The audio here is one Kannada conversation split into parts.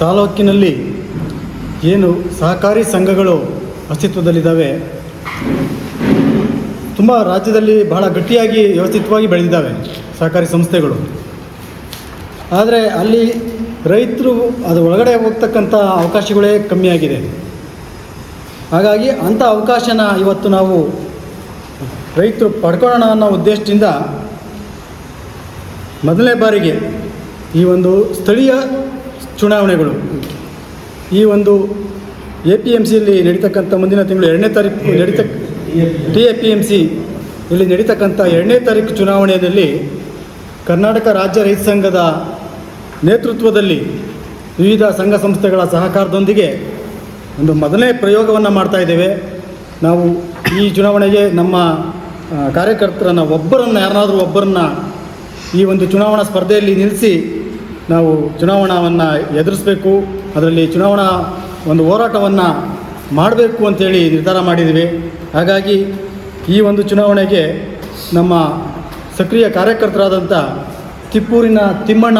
ತಾಲೂಕಿನಲ್ಲಿ ಏನು ಸಹಕಾರಿ ಸಂಘಗಳು ಅಸ್ತಿತ್ವದಲ್ಲಿದ್ದಾವೆ? ತುಂಬ ರಾಜ್ಯದಲ್ಲಿ ಬಹಳ ಗಟ್ಟಿಯಾಗಿ ವ್ಯವಸ್ಥಿತವಾಗಿ ಬೆಳೆದಿದ್ದಾವೆ ಸಹಕಾರಿ ಸಂಸ್ಥೆಗಳು. ಆದರೆ ಅಲ್ಲಿ ರೈತರು ಅದು ಒಳಗಡೆ ಹೋಗ್ತಕ್ಕಂಥ ಅವಕಾಶಗಳೇ ಕಮ್ಮಿಯಾಗಿದೆ ಹಾಗಾಗಿ ಅಂಥ ಅವಕಾಶನ ಇವತ್ತು ನಾವು ರೈತರು ಪಡ್ಕೊಳ್ಳೋಣ ಅನ್ನೋ ಉದ್ದೇಶದಿಂದ ಮೊದಲನೇ ಬಾರಿಗೆ ಈ ಒಂದು ಸ್ಥಳೀಯ ಚುನಾವಣೆಗಳು. ಈ ಒಂದು ಎ ಪಿ ಎಂ ಸಿಯಲ್ಲಿ ನಡೀತಕ್ಕಂಥ ಮುಂದಿನ ತಿಂಗಳು ಎರಡನೇ ತಾರೀಕು ನಡೀತಕ್ಕ T A P M C ಇಲ್ಲಿ ನಡೀತಕ್ಕಂಥ ಎರಡನೇ ತಾರೀಕು ಚುನಾವಣೆಯಲ್ಲಿ ಕರ್ನಾಟಕ ರಾಜ್ಯ ರೈತ ಸಂಘದ ನೇತೃತ್ವದಲ್ಲಿ ವಿವಿಧ ಸಂಘ ಸಂಸ್ಥೆಗಳ ಸಹಕಾರದೊಂದಿಗೆ ಒಂದು ಮೊದಲನೇ ಪ್ರಯೋಗವನ್ನು ಮಾಡ್ತಾ ಇದ್ದೇವೆ. ನಾವು ಈ ಚುನಾವಣೆಗೆ ನಮ್ಮ ಕಾರ್ಯಕರ್ತರನ್ನು ಒಬ್ಬರನ್ನು, ಯಾರನ್ನಾದರೂ ಒಬ್ಬರನ್ನ ಈ ಒಂದು ಚುನಾವಣಾ ಸ್ಪರ್ಧೆಯಲ್ಲಿ ನಿಲ್ಲಿಸಿ ನಾವು ಚುನಾವಣಾವನ್ನು ಎದುರಿಸಬೇಕು, ಅದರಲ್ಲಿ ಚುನಾವಣಾ ಒಂದು ಹೋರಾಟವನ್ನು ಮಾಡಬೇಕು ಅಂತೇಳಿ ನಿರ್ಧಾರ ಮಾಡಿದ್ದೀವಿ ಹಾಗಾಗಿ ಈ ಒಂದು ಚುನಾವಣೆಗೆ ನಮ್ಮ ಸಕ್ರಿಯ ಕಾರ್ಯಕರ್ತರಾದಂಥ ತಿಪ್ಪೂರಿನ ತಿಮ್ಮಣ್ಣ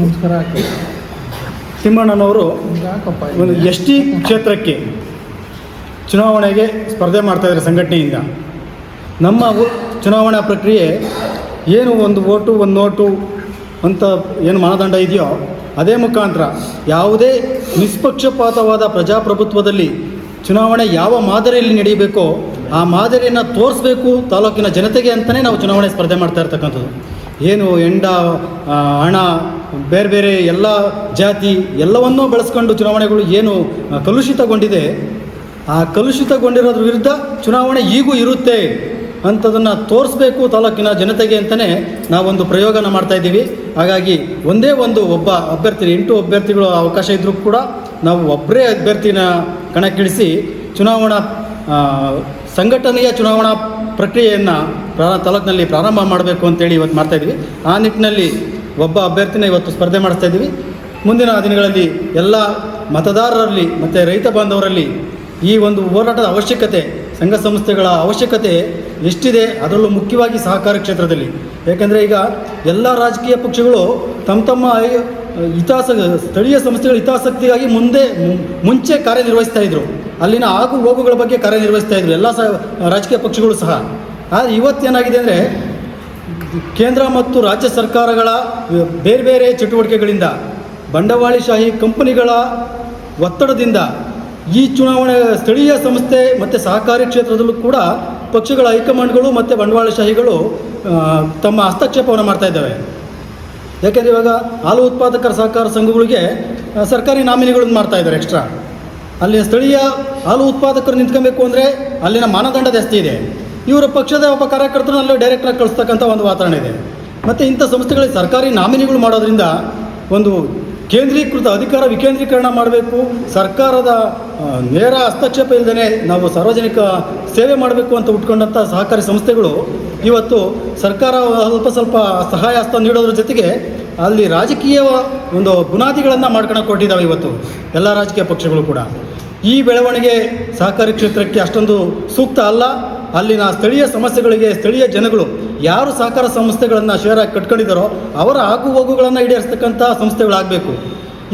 ನಮಸ್ಕಾರ ತಿಮ್ಮಣ್ಣನವರು ಒಂದು ಎಸ್ ಟಿ ಕ್ಷೇತ್ರಕ್ಕೆ ಚುನಾವಣೆಗೆ ಸ್ಪರ್ಧೆ ಮಾಡ್ತಾಯಿದ್ದಾರೆ ಸಂಘಟನೆಯಿಂದ. ನಮ್ಮ ಚುನಾವಣಾ ಪ್ರಕ್ರಿಯೆ ಏನು ಒಂದು ಓಟು, ಒಂದು ನೋಟು ಅಂತ ಏನು ಮಾನದಂಡ ಇದೆಯೋ ಅದೇ ಮುಖಾಂತರ ಯಾವುದೇ ನಿಷ್ಪಕ್ಷಪಾತವಾದ ಪ್ರಜಾಪ್ರಭುತ್ವದಲ್ಲಿ ಚುನಾವಣೆ ಯಾವ ಮಾದರಿಯಲ್ಲಿ ನಡೆಯಬೇಕೋ ಆ ಮಾದರಿಯನ್ನು ತೋರಿಸ್ಬೇಕು ತಾಲೂಕಿನ ಜನತೆಗೆ ಅಂತಲೇ ನಾವು ಚುನಾವಣೆ ಸ್ಪರ್ಧೆ ಮಾಡ್ತಾ ಇರ್ತಕ್ಕಂಥದ್ದು. ಏನು ಎಂಡ ಹಣ, ಬೇರೆ ಬೇರೆ ಎಲ್ಲ ಜಾತಿ ಎಲ್ಲವನ್ನೂ ಬಳಸ್ಕೊಂಡು ಚುನಾವಣೆಗಳು ಏನು ಕಲುಷಿತಗೊಂಡಿದೆ, ಆ ಕಲುಷಿತಗೊಂಡಿರೋದ್ರ ವಿರುದ್ಧ ಚುನಾವಣೆ ಈಗೂ ಇರುತ್ತೆ. ಅಂಥದನ್ನು ತೋರಿಸ್ಬೇಕು ತಾಲೂಕಿನ ಜನತೆಗೆ ಅಂತಲೇ ನಾವೊಂದು ಪ್ರಯೋಗನ ಮಾಡ್ತಾ ಇದ್ದೀವಿ. ಹಾಗಾಗಿ ಒಂದೇ ಒಂದು ಒಬ್ಬ ಅಭ್ಯರ್ಥಿ, ಎಂಟು ಅಭ್ಯರ್ಥಿಗಳು ಅವಕಾಶ ಇದ್ದರೂ ಕೂಡ ನಾವು ಒಬ್ಬರೇ ಅಭ್ಯರ್ಥಿನ ಕಣಕ್ಕಿಳಿಸಿ ಚುನಾವಣಾ ಸಂಘಟನೆಯ ಚುನಾವಣಾ ಪ್ರಕ್ರಿಯೆಯನ್ನು ಪ್ರಾ ತಾಲೂಕಿನಲ್ಲಿ ಪ್ರಾರಂಭ ಮಾಡಬೇಕು ಅಂತೇಳಿ ಇವತ್ತು ಮಾಡ್ತಾಯಿದ್ವಿ ಆ ನಿಟ್ಟಿನಲ್ಲಿ ಒಬ್ಬ ಅಭ್ಯರ್ಥಿನ ಇವತ್ತು ಸ್ಪರ್ಧೆ ಮಾಡಿಸ್ತಾ ಇದ್ದೀವಿ. ಮುಂದಿನ ದಿನಗಳಲ್ಲಿ ಎಲ್ಲ ಮತದಾರರಲ್ಲಿ ಮತ್ತು ರೈತ ಬಾಂಧವರಲ್ಲಿ ಈ ಒಂದು ಹೋರಾಟದ ಅವಶ್ಯಕತೆ ಸಂಘ ಸಂಸ್ಥೆಗಳ ಅವಶ್ಯಕತೆ ಎಷ್ಟಿದೆ ಅದರಲ್ಲೂ ಮುಖ್ಯವಾಗಿ ಸಹಕಾರ ಕ್ಷೇತ್ರದಲ್ಲಿ. ಯಾಕೆಂದರೆ ಈಗ ಎಲ್ಲ ರಾಜಕೀಯ ಪಕ್ಷಗಳು ತಮ್ಮ ತಮ್ಮ ಹಿತಾಸ, ಸ್ಥಳೀಯ ಸಂಸ್ಥೆಗಳ ಹಿತಾಸಕ್ತಿಗಾಗಿ ಮುಂದೆ, ಮುಂಚೆ ಕಾರ್ಯನಿರ್ವಹಿಸ್ತಾ ಇದ್ರು. ಅಲ್ಲಿನ ಆಗು ಹೋಗುಗಳ ಬಗ್ಗೆ ಕಾರ್ಯನಿರ್ವಹಿಸ್ತಾ ಇದ್ರು, ಎಲ್ಲ ರಾಜಕೀಯ ಪಕ್ಷಗಳು ಸಹ. ಆದರೆ ಇವತ್ತೇನಾಗಿದೆ ಅಂದರೆ ಕೇಂದ್ರ ಮತ್ತು ರಾಜ್ಯ ಸರ್ಕಾರಗಳ ಬೇರೆ ಬೇರೆ ಚಟುವಟಿಕೆಗಳಿಂದ ಬಂಡವಾಳಶಾಹಿ ಕಂಪನಿಗಳ ಒತ್ತಡದಿಂದ ಈ ಚುನಾವಣೆ ಸ್ಥಳೀಯ ಸಂಸ್ಥೆ ಮತ್ತು ಸಹಕಾರಿ ಕ್ಷೇತ್ರದಲ್ಲೂ ಕೂಡ ಪಕ್ಷಗಳ ಹೈಕಮಾಂಡ್ಗಳು ಮತ್ತು ಬಂಡವಾಳಶಾಹಿಗಳು ತಮ್ಮ ಹಸ್ತಕ್ಷೇಪವನ್ನು ಮಾಡ್ತಾ ಇದ್ದಾವೆ. ಯಾಕೆಂದರೆ ಇವಾಗ ಹಾಲು ಉತ್ಪಾದಕರ ಸಹಕಾರ ಸಂಘಗಳಿಗೆ ಸರ್ಕಾರಿ ನಾಮಿನಿಗಳನ್ನು ಮಾಡ್ತಾ ಇದ್ದಾರೆ ಎಕ್ಸ್ಟ್ರಾ ಅಲ್ಲಿ ಸ್ಥಳೀಯ ಹಾಲು ಉತ್ಪಾದಕರು ನಿಂತ್ಕೊಬೇಕು ಅಂದರೆ ಅಲ್ಲಿನ ಮಾನದಂಡ ಜಾಸ್ತಿ ಇದೆ. ಇವರ ಪಕ್ಷದ ಒಬ್ಬ ಕಾರ್ಯಕರ್ತರನ್ನ ಅಲ್ಲಿ ಡೈರೆಕ್ಟ್ರಾಗಿ ಕಳಿಸ್ತಕ್ಕಂಥ ಒಂದು ವಾತಾವರಣ ಇದೆ. ಮತ್ತು ಇಂಥ ಸಂಸ್ಥೆಗಳಿಗೆ ಸರ್ಕಾರಿ ನಾಮಿನಿಗಳು ಮಾಡೋದ್ರಿಂದ ಒಂದು ಕೇಂದ್ರೀಕೃತ ಅಧಿಕಾರ ವಿಕೇಂದ್ರೀಕರಣ ಮಾಡಬೇಕು. ಸರ್ಕಾರದ ನೇರ ಹಸ್ತಕ್ಷೇಪ ಇಲ್ಲದೇ ನಾವು ಸಾರ್ವಜನಿಕ ಸೇವೆ ಮಾಡಬೇಕು ಅಂತ ಉಟ್ಕೊಂಡಂಥ ಸಹಕಾರಿ ಸಂಸ್ಥೆಗಳು ಇವತ್ತು ಸರ್ಕಾರ ಸ್ವಲ್ಪ ಸ್ವಲ್ಪ ಸಹಾಯ ಹಸ್ತ ನೀಡೋದ್ರ ಜೊತೆಗೆ ಅಲ್ಲಿ ರಾಜಕೀಯ ಒಂದು ಬುನಾದಿಗಳನ್ನು ಮಾಡ್ಕೊಳಕ್ಕೆ ಕೊಟ್ಟಿದ್ದಾವೆ ಇವತ್ತು ಎಲ್ಲ ರಾಜಕೀಯ ಪಕ್ಷಗಳು ಕೂಡ. ಈ ಬೆಳವಣಿಗೆ ಸಹಕಾರಿ ಕ್ಷೇತ್ರಕ್ಕೆ ಅಷ್ಟೊಂದು ಸೂಕ್ತ ಅಲ್ಲ. ಅಲ್ಲಿನ ಸ್ಥಳೀಯ ಸಮಸ್ಯೆಗಳಿಗೆ ಸ್ಥಳೀಯ ಜನಗಳು ಯಾರು ಸಹಕಾರ ಸಂಸ್ಥೆಗಳನ್ನು ಶೇರಾಗಿ ಕಟ್ಕೊಂಡಿದ್ದಾರೋ ಅವರ ಆಗು ಹೋಗುಗಳನ್ನು ಈಡೇರಿಸ್ತಕ್ಕಂಥ ಸಂಸ್ಥೆಗಳಾಗಬೇಕು.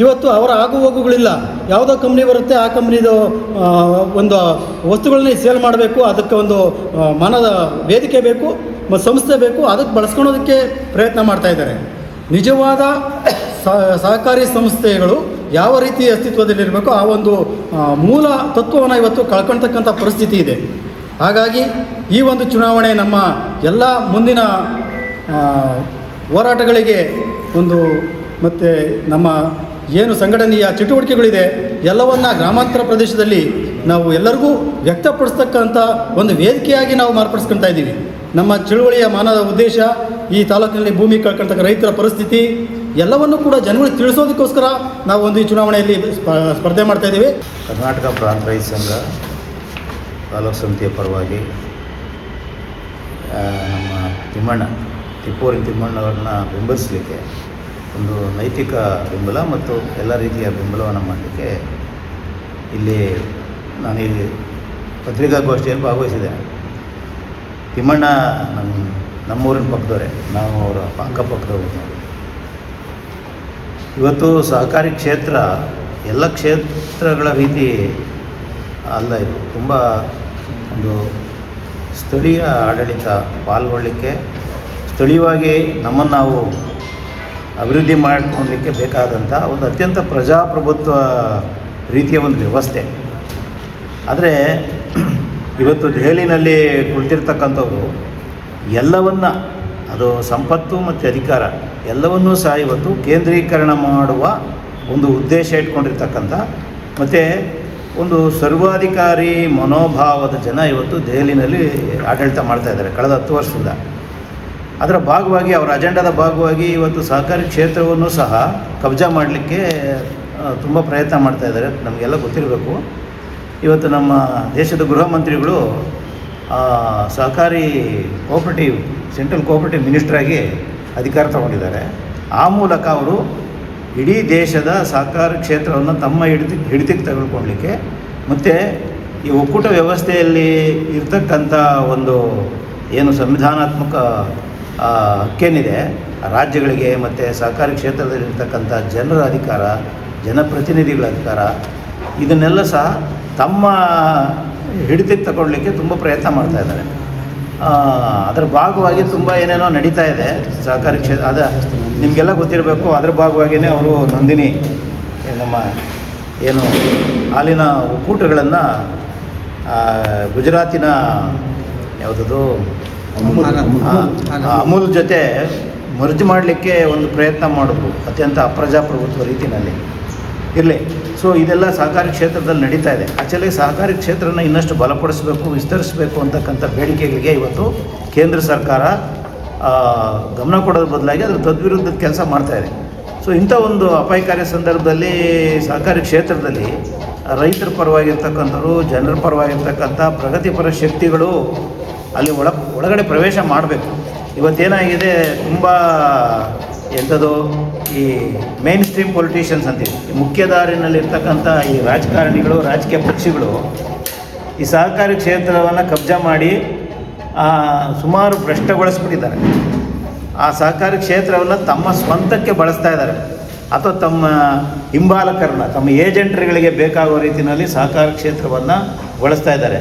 ಇವತ್ತು ಅವರ ಆಗು ಹೋಗುಗಳಿಲ್ಲ ಯಾವುದೋ ಕಂಪ್ನಿ ಬರುತ್ತೆ, ಆ ಕಂಪ್ನಿದು ಒಂದು ವಸ್ತುಗಳನ್ನೇ ಸೇಲ್ ಮಾಡಬೇಕು, ಅದಕ್ಕೆ ಒಂದು ಮನದ ವೇದಿಕೆ ಬೇಕು ಮತ್ತು ಸಂಸ್ಥೆ ಬೇಕು, ಅದಕ್ಕೆ ಬಳಸ್ಕೊಳೋದಕ್ಕೆ ಪ್ರಯತ್ನ ಮಾಡ್ತಾ ಇದ್ದಾರೆ. ನಿಜವಾದ ಸಹಕಾರಿ ಸಂಸ್ಥೆಗಳು ಯಾವ ರೀತಿ ಅಸ್ತಿತ್ವದಲ್ಲಿರಬೇಕು ಆ ಒಂದು ಮೂಲ ತತ್ವವನ್ನು ಇವತ್ತು ಕಳ್ಕೊಳ್ತಕ್ಕಂಥ ಪರಿಸ್ಥಿತಿ ಇದೆ. ಹಾಗಾಗಿ ಈ ಒಂದು ಚುನಾವಣೆ ನಮ್ಮ ಎಲ್ಲ ಮುಂದಿನ ಹೋರಾಟಗಳಿಗೆ ಒಂದು ಮತ್ತು ನಮ್ಮ ಏನು ಸಂಘಟನೆಯ ಚಟುವಟಿಕೆಗಳಿದೆ, ಎಲ್ಲವನ್ನ ಗ್ರಾಮಾಂತರ ಪ್ರದೇಶದಲ್ಲಿ ನಾವು ಎಲ್ಲರಿಗೂ ವ್ಯಕ್ತಪಡಿಸ್ತಕ್ಕಂಥ ಒಂದು ವೇದಿಕೆಯಾಗಿ ನಾವು ಮಾರ್ಪಡಿಸ್ಕೊಳ್ತಾ ಇದ್ದೀವಿ. ನಮ್ಮ ಚಳುವಳಿಯ ಮಾನದ ಉದ್ದೇಶ, ಈ ತಾಲೂಕಿನಲ್ಲಿ ಭೂಮಿ ಕಳ್ಕೊಳ್ತಕ್ಕ ರೈತರ ಪರಿಸ್ಥಿತಿ, ಎಲ್ಲವನ್ನು ಕೂಡ ಜನಗಳಿಗೆ ತಿಳಿಸೋದಕ್ಕೋಸ್ಕರ ನಾವು ಒಂದು ಈ ಚುನಾವಣೆಯಲ್ಲಿ ಸ್ಪ- ಸ್ಪರ್ಧೆ ಮಾಡ್ತಾ ಇದ್ದೀವಿ. ಕರ್ನಾಟಕ ಪ್ರಾಂತ ರೈತ ಸಂಘ ತಾಲೂಕು ಸಮಿತಿಯ ಪರವಾಗಿ ನಮ್ಮ ತಿಮ್ಮಣ್ಣ, ತಿಪ್ಪೂರಿನ ತಿಮ್ಮಣ್ಣವ್ರನ್ನ ಬೆಂಬಲಿಸಲಿಕ್ಕೆ ಒಂದು ನೈತಿಕ ಬೆಂಬಲ ಮತ್ತು ಎಲ್ಲ ರೀತಿಯ ಬೆಂಬಲವನ್ನು ಮಾಡಲಿಕ್ಕೆ ಇಲ್ಲಿ ನಾನು ಇಲ್ಲಿ ಪತ್ರಿಕಾಗೋಷ್ಠಿಯಲ್ಲಿ ಭಾಗವಹಿಸಿದ್ದೇನೆ. ತಿಮ್ಮಣ್ಣ ನಮ್ಮ ನಮ್ಮೂರಿನ ಪಕ್ಕದವರೇ, ನಾವು ಅವರ ಅಕ್ಕಪಕ್ಕದವರು ಪಕ್ಕದವರು ಇವತ್ತು ಸಹಕಾರಿ ಕ್ಷೇತ್ರ ಎಲ್ಲ ಕ್ಷೇತ್ರಗಳ ರೀತಿ ಅಲ್ಲ ಇದು. ತುಂಬ ಒಂದು ಸ್ಥಳೀಯ ಆಡಳಿತ ಪಾಲ್ಗೊಳ್ಳಲಿಕ್ಕೆ, ಸ್ಥಳೀಯವಾಗಿ ನಮ್ಮನ್ನು ನಾವು ಅಭಿವೃದ್ಧಿ ಮಾಡಿಕೊಳ್ಳಲಿಕ್ಕೆ ಬೇಕಾದಂಥ ಒಂದು ಅತ್ಯಂತ ಪ್ರಜಾಪ್ರಭುತ್ವ ರೀತಿಯ ಒಂದು ವ್ಯವಸ್ಥೆ. ಆದರೆ ಇವತ್ತು ದೆಹಲಿನಲ್ಲಿ ಕುಳಿತಿರ್ತಕ್ಕಂಥವ್ರು ಎಲ್ಲವನ್ನ, ಅದು ಸಂಪತ್ತು ಮತ್ತು ಅಧಿಕಾರ ಎಲ್ಲವನ್ನೂ ಸಹ ಇವತ್ತು ಕೇಂದ್ರೀಕರಣ ಮಾಡುವ ಒಂದು ಉದ್ದೇಶ ಇಟ್ಕೊಂಡಿರ್ತಕ್ಕಂಥ, ಮತ್ತು ಒಂದು ಸರ್ವಾಧಿಕಾರಿ ಮನೋಭಾವದ ಜನ ಇವತ್ತು ದೆಹಲಿನಲ್ಲಿ ಆಡಳಿತ ಮಾಡ್ತಾ ಇದ್ದಾರೆ ಕಳೆದ ಹತ್ತು ವರ್ಷದಿಂದ. ಅದರ ಭಾಗವಾಗಿ, ಅವರ ಅಜೆಂಡಾದ ಭಾಗವಾಗಿ ಇವತ್ತು ಸಹಕಾರಿ ಕ್ಷೇತ್ರವನ್ನು ಸಹ ಕಬ್ಜಾ ಮಾಡಲಿಕ್ಕೆ ತುಂಬ ಪ್ರಯತ್ನ ಮಾಡ್ತಾ ಇದ್ದಾರೆ. ನಮಗೆಲ್ಲ ಗೊತ್ತಿರಬೇಕು. ಇವತ್ತು ನಮ್ಮ ದೇಶದ ಗೃಹ ಮಂತ್ರಿಗಳು ಸಹಕಾರಿ ಕೋಆಪರೇಟಿವ್, ಸೆಂಟ್ರಲ್ ಕೋಆಪರೇಟಿವ್ ಮಿನಿಸ್ಟ್ರಾಗಿ ಅಧಿಕಾರ ತಗೊಂಡಿದ್ದಾರೆ. ಆ ಮೂಲಕ ಅವರು ಇಡೀ ದೇಶದ ಸಹಕಾರ ಕ್ಷೇತ್ರವನ್ನು ತಮ್ಮ ಹಿಡಿತ, ಹಿಡಿತಕ್ಕೆ ತೆಗೆದುಕೊಳ್ಳಲಿಕ್ಕೆ ಮತ್ತು ಈ ಒಕ್ಕೂಟ ವ್ಯವಸ್ಥೆಯಲ್ಲಿ ಇರ್ತಕ್ಕಂಥ ಒಂದು ಏನು ಸಂವಿಧಾನಾತ್ಮಕ ಹಕ್ಕೇನಿದೆ, ರಾಜ್ಯಗಳಿಗೆ ಮತ್ತು ಸಹಕಾರಿ ಕ್ಷೇತ್ರದಲ್ಲಿರ್ತಕ್ಕಂಥ ಜನರ ಅಧಿಕಾರ, ಜನಪ್ರತಿನಿಧಿಗಳ ಅಧಿಕಾರ, ಇದನ್ನೆಲ್ಲ ಸಹ ತಮ್ಮ ಹಿಡಿತಕ್ಕೆ ತಗೊಳ್ಳಿಕ್ಕೆ ತುಂಬ ಪ್ರಯತ್ನ ಮಾಡ್ತಾ ಇದ್ದಾರೆ. ಅದರ ಭಾಗವಾಗಿ ತುಂಬ ಏನೇನೋ ನಡೀತಾ ಇದೆ. ಸಹಕಾರಿ ಕ್ಷೇತ್ರ ಅದ ನಿಮಗೆಲ್ಲ ಗೊತ್ತಿರಬೇಕು. ಅದರ ಭಾಗವಾಗಿಯೇ ಅವರು ನಂದಿನಿ ನಮ್ಮ ಏನು ಹಾಲಿನ ಒಕ್ಕೂಟಗಳನ್ನು ಗುಜರಾತಿನ ಯಾವುದದು? ಅಮೂಲ್ ಜೊತೆ ಮರ್ಜ್ ಮಾಡಲಿಕ್ಕೆ ಒಂದು ಪ್ರಯತ್ನ ಮಾಡಿದ್ರು ಅತ್ಯಂತ ಅಪ್ರಜಾಪ್ರಭುತ್ವ ರೀತಿಯಲ್ಲಿ. ಇರಲಿ. ಸೊ ಇದೆಲ್ಲ ಸಹಕಾರಿ ಕ್ಷೇತ್ರದಲ್ಲಿ ನಡೀತಾ ಇದೆ. ಆ್ಯಕ್ಚುಲಿ ಸಹಕಾರಿ ಕ್ಷೇತ್ರನ ಇನ್ನಷ್ಟು ಬಲಪಡಿಸಬೇಕು, ವಿಸ್ತರಿಸಬೇಕು ಅಂತಕ್ಕಂಥ ಬೇಡಿಕೆಗಳಿಗೆ ಇವತ್ತು ಕೇಂದ್ರ ಸರ್ಕಾರ ಗಮನ ಕೊಡೋದ್ರ ಬದಲಾಗಿ ಅದರ ತದ್ವಿರುದ್ಧದ ಕೆಲಸ ಮಾಡ್ತಾ ಇದೆ. ಸೊ ಇಂಥ ಒಂದು ಅಪಾಯಕಾರಿ ಸಂದರ್ಭದಲ್ಲಿ ಸಹಕಾರಿ ಕ್ಷೇತ್ರದಲ್ಲಿ ರೈತರ ಪರವಾಗಿರ್ತಕ್ಕಂಥವ್ರು, ಜನರ ಪರವಾಗಿರ್ತಕ್ಕಂಥ ಪ್ರಗತಿಪರ ಶಕ್ತಿಗಳು ಅಲ್ಲಿ ಒಳ, ಒಳಗಡೆ ಪ್ರವೇಶ ಮಾಡಬೇಕು. ಇವತ್ತೇನಾಗಿದೆ, ತುಂಬ ಎಂಥದ್ದು ಈ ಮೇನ್ ಸ್ಟ್ರೀಮ್ ಪೊಲಿಟಿಷಿಯನ್ಸ್ ಅಂತೀವಿ. ಈ ಮುಖ್ಯ ದಾರಿನಲ್ಲಿರ್ತಕ್ಕಂಥ ಈ ರಾಜಕಾರಣಿಗಳು, ರಾಜಕೀಯ ಪಕ್ಷಿಗಳು ಈ ಸಹಕಾರಿ ಕ್ಷೇತ್ರವನ್ನು ಕಬ್ಜಾ ಮಾಡಿ ಸುಮಾರು ಭ್ರಷ್ಟಗೊಳಿಸ್ಬಿಟ್ಟಿದ್ದಾರೆ. ಆ ಸಹಕಾರಿ ಕ್ಷೇತ್ರವನ್ನು ತಮ್ಮ ಸ್ವಂತಕ್ಕೆ ಬಳಸ್ತಾ ಇದ್ದಾರೆ. ಅಥವಾ ತಮ್ಮ ಹಿಂಬಾಲಕರನ್ನ, ತಮ್ಮ ಏಜೆಂಟ್ರುಗಳಿಗೆ ಬೇಕಾಗುವ ರೀತಿಯಲ್ಲಿ ಸಹಕಾರಿ ಕ್ಷೇತ್ರವನ್ನು ಬಳಸ್ತಾ ಇದ್ದಾರೆ.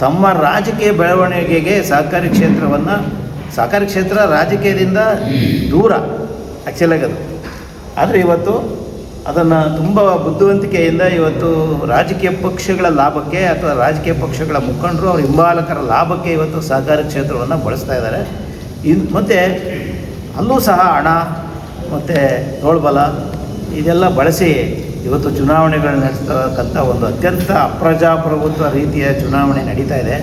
ತಮ್ಮ ರಾಜಕೀಯ ಬೆಳವಣಿಗೆಗೆ ಸಹಕಾರಿ ಕ್ಷೇತ್ರವನ್ನು, ಸಹಕಾರಿ ಕ್ಷೇತ್ರ ರಾಜಕೀಯದಿಂದ ದೂರ. ಆ್ಯಕ್ಚುಲಾಗಿ ಅದು ಆದರೆ ಇವತ್ತು ಅದನ್ನು ತುಂಬ ಬುದ್ಧಿವಂತಿಕೆಯಿಂದ ಇವತ್ತು ರಾಜಕೀಯ ಪಕ್ಷಗಳ ಲಾಭಕ್ಕೆ ಅಥವಾ ರಾಜಕೀಯ ಪಕ್ಷಗಳ ಮುಖಂಡರು ಅವ್ರ ಹಿಂಬಾಲಕರ ಲಾಭಕ್ಕೆ ಇವತ್ತು ಸಹಕಾರ ಕ್ಷೇತ್ರವನ್ನು ಬಳಸ್ತಾ ಇದ್ದಾರೆ. ಇದು ಮತ್ತು ಅಲ್ಲೂ ಸಹ ಹಣ ಮತ್ತು ತೋಳ್ಬಲ ಇದೆಲ್ಲ ಬಳಸಿ ಇವತ್ತು ಚುನಾವಣೆಗಳನ್ನು ನಡೆಸ್ತಕ್ಕಂಥ ಒಂದು ಅತ್ಯಂತ ಅಪ್ರಜಾಪ್ರಭುತ್ವ ರೀತಿಯ ಚುನಾವಣೆ ನಡೀತಾ ಇದೆ.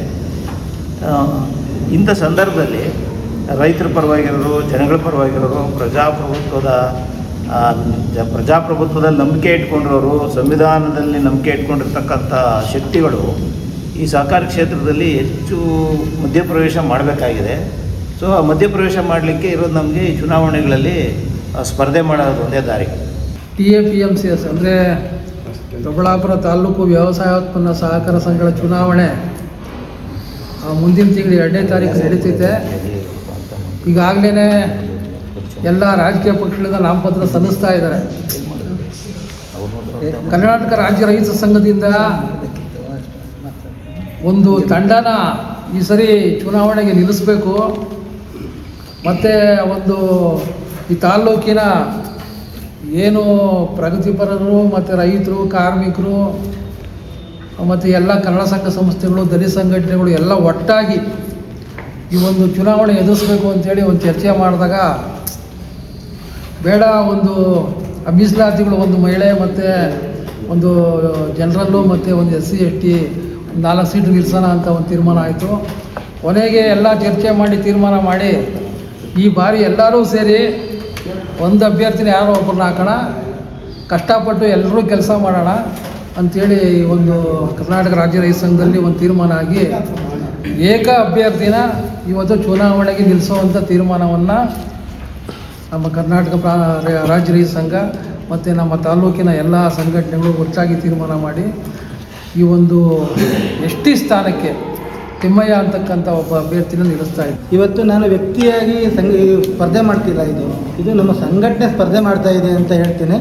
ಇಂಥ ಸಂದರ್ಭದಲ್ಲಿ ರೈತರ ಪರವಾಗಿರೋರು ಜನಗಳ ಪರವಾಗಿರೋರು ಪ್ರಜಾಪ್ರಭುತ್ವದ ಪ್ರಜಾಪ್ರಭುತ್ವದಲ್ಲಿ ನಂಬಿಕೆ ಇಟ್ಕೊಂಡಿರೋರು, ಸಂವಿಧಾನದಲ್ಲಿ ನಂಬಿಕೆ ಇಟ್ಕೊಂಡಿರ್ತಕ್ಕಂಥ ಶಕ್ತಿಗಳು ಈ ಸಹಕಾರಿ ಕ್ಷೇತ್ರದಲ್ಲಿ ಹೆಚ್ಚು ಮಧ್ಯಪ್ರವೇಶ ಮಾಡಬೇಕಾಗಿದೆ. ಸೊ, ಆ ಮಧ್ಯಪ್ರವೇಶ ಮಾಡಲಿಕ್ಕೆ ಇರೋದು ನಮಗೆ ಈ ಚುನಾವಣೆಗಳಲ್ಲಿ ಸ್ಪರ್ಧೆ ಮಾಡೋದು ಒಂದೇ ದಾರಿ. T A P M C S ಅಂದರೆ ದೊಡ್ಡಬಳ್ಳಾಪುರ ತಾಲೂಕು ವ್ಯವಸಾಯೋತ್ಪನ್ನ ಸಹಕಾರ ಸಂಘಗಳ ಚುನಾವಣೆ. ಮುಂದಿನ ತಿಂಗಳು ಎರಡನೇ ತಾರೀಕು ನಡೀತಿದೆ ಈಗಾಗಲೇ ಎಲ್ಲ ರಾಜಕೀಯ ಪಕ್ಷಗಳಿಂದ ನಾಮಪತ್ರ ಸಲ್ಲಿಸ್ತಾ ಇದ್ದಾರೆ. ಕರ್ನಾಟಕ ರಾಜ್ಯ ರೈತ ಸಂಘದಿಂದ ಒಂದು ತಂಡನ ಈ ಸರಿ ಚುನಾವಣೆಗೆ ನಿಲ್ಲಿಸಬೇಕು. ಮತ್ತು ಒಂದು ಈ ತಾಲ್ಲೂಕಿನ ಏನು ಪ್ರಗತಿಪರರು ಮತ್ತು ರೈತರು, ಕಾರ್ಮಿಕರು, ಮತ್ತು ಎಲ್ಲ ಕನ್ನಡ ಸಂಘ ಸಂಸ್ಥೆಗಳು, ದಲಿತ ಸಂಘಟನೆಗಳು ಎಲ್ಲ ಒಟ್ಟಾಗಿ ಈ ಒಂದು ಚುನಾವಣೆ ಎದುರಿಸ್ಬೇಕು ಅಂತೇಳಿ ಒಂದು ಚರ್ಚೆ ಮಾಡಿದಾಗ ಬೇಡ, ಒಂದು ಮೀಸಲಾತಿಗಳು ಒಂದು ಮಹಿಳೆ ಮತ್ತು ಒಂದು ಜನರಲ್ಲು ಮತ್ತು ಒಂದು ಎಸ್ ಸಿ, ಎಸ್ ಟಿ ನಾಲ್ಕು ಸೀಟು ನಿಲ್ಲಿಸೋಣ ಅಂತ ಒಂದು ತೀರ್ಮಾನ ಆಯಿತು. ಕೊನೆಗೆ ಎಲ್ಲ ಚರ್ಚೆ ಮಾಡಿ ತೀರ್ಮಾನ ಮಾಡಿ ಈ ಬಾರಿ ಎಲ್ಲರೂ ಸೇರಿ ಒಂದು ಅಭ್ಯರ್ಥಿನ ಯಾರೋ ಒಬ್ಬರನ್ನ ಹಾಕೋಣ, ಕಷ್ಟಪಟ್ಟು ಎಲ್ಲರೂ ಕೆಲಸ ಮಾಡೋಣ ಅಂಥೇಳಿ ಒಂದು ಕರ್ನಾಟಕ ರಾಜ್ಯ ರೈತ ಸಂಘದಲ್ಲಿ ಒಂದು ತೀರ್ಮಾನ ಆಗಿ ಏಕ ಅಭ್ಯರ್ಥಿನ ಇವತ್ತು ಚುನಾವಣೆಗೆ ನಿಲ್ಲಿಸುವಂಥ ತೀರ್ಮಾನವನ್ನು ನಮ್ಮ ಕರ್ನಾಟಕ ಪ್ರಾ ರಾಜ್ಯ ರೈತ ಸಂಘ ಮತ್ತು ನಮ್ಮ ತಾಲೂಕಿನ ಎಲ್ಲ ಸಂಘಟನೆಗಳು ಒಟ್ಟಾಗಿ ತೀರ್ಮಾನ ಮಾಡಿ ಈ ಒಂದು ಎಸ್ ಟಿ ಸ್ಥಾನಕ್ಕೆ ತಿಮ್ಮಯ್ಯ ಅಂತಕ್ಕಂಥ ಒಬ್ಬ ಅಭ್ಯರ್ಥಿನ ನಿಲ್ಲಿಸ್ತಾ ಇದ್ದೆ. ಇವತ್ತು ನಾನು ವ್ಯಕ್ತಿಯಾಗಿ ಸಂಘ ಸ್ಪರ್ಧೆ ಮಾಡ್ತಿಲ್ಲ ಇದು. ಇದು ನಮ್ಮ ಸಂಘಟನೆ ಸ್ಪರ್ಧೆ ಮಾಡ್ತಾ ಇದೆ ಅಂತ ಹೇಳ್ತೇನೆ.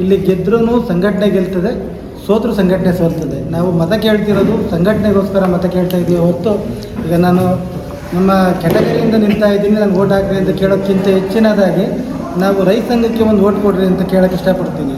ಇಲ್ಲಿ ಗೆದ್ರೂ ಸಂಘಟನೆ ಗೆಲ್ತದೆ, ಸೋತರು ಸಂಘಟನೆ ಸೋಲ್ತದೆ. ನಾವು ಮತ ಕೇಳ್ತಿರೋದು, ಸಂಘಟನೆಗೋಸ್ಕರ ಮತ ಕೇಳ್ತಾ ಇದ್ದೀವಿ. ಹೊತ್ತು ಈಗ ನಾನು ನಮ್ಮ ಕೆಟಗರಿಯಿಂದ ನಿಂತಾ ಇದ್ದೀನಿ, ನಾನು ಓಟ್ ಹಾಕ್ರಿ ಅಂತ ಕೇಳೋಕ್ಕಿಂತ ಹೆಚ್ಚಿನದಾಗಿ ನಾವು ರೈತ ಸಂಘಕ್ಕೆ ಒಂದು ಓಟ್ ಕೊಡ್ರಿ ಅಂತ ಕೇಳೋಕ್ಕೆ ಇಷ್ಟಪಡ್ತೀನಿ.